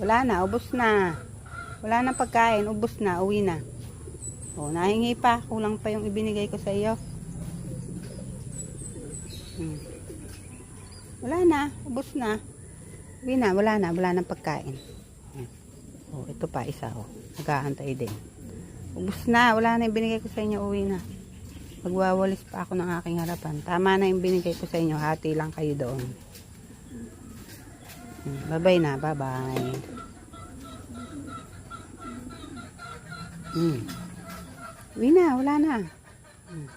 Wala na, ubos na. Wala na pagkain, ubos na, uwi na. O, nahingi pa. Kulang pa yung ibinigay ko sa iyo. Hmm. Wala na, ubos na. Uwi na, wala na, wala na pagkain. Hmm. O, ito pa, isa o. Nag-aantay din. Ubos na, wala na yung binigay ko sa inyo, uwi na. Magwawalis pa ako ng aking harapan. Tama na yung binigay ko sa inyo, hati lang kayo doon. Bye-bye na, bye-bye. Hmm. Uwi na, wala na. Hmm.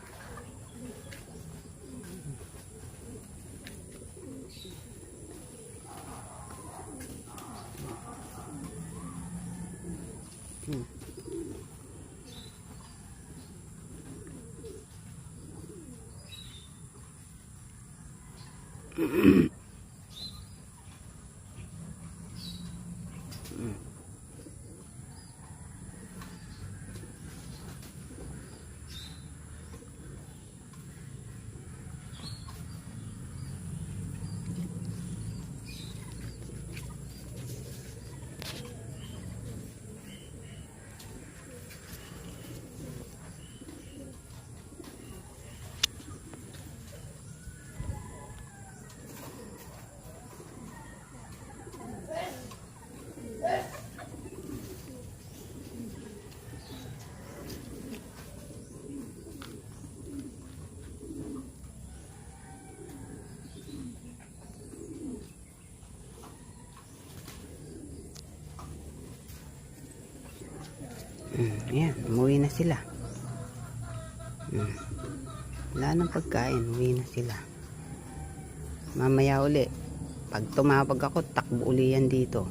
Hmm. Mm, ayan, umuwi na sila. Mm. Wala nang pagkain, umuwi na sila. Mamaya uli, pag tumawag ako, takbo uli yan dito.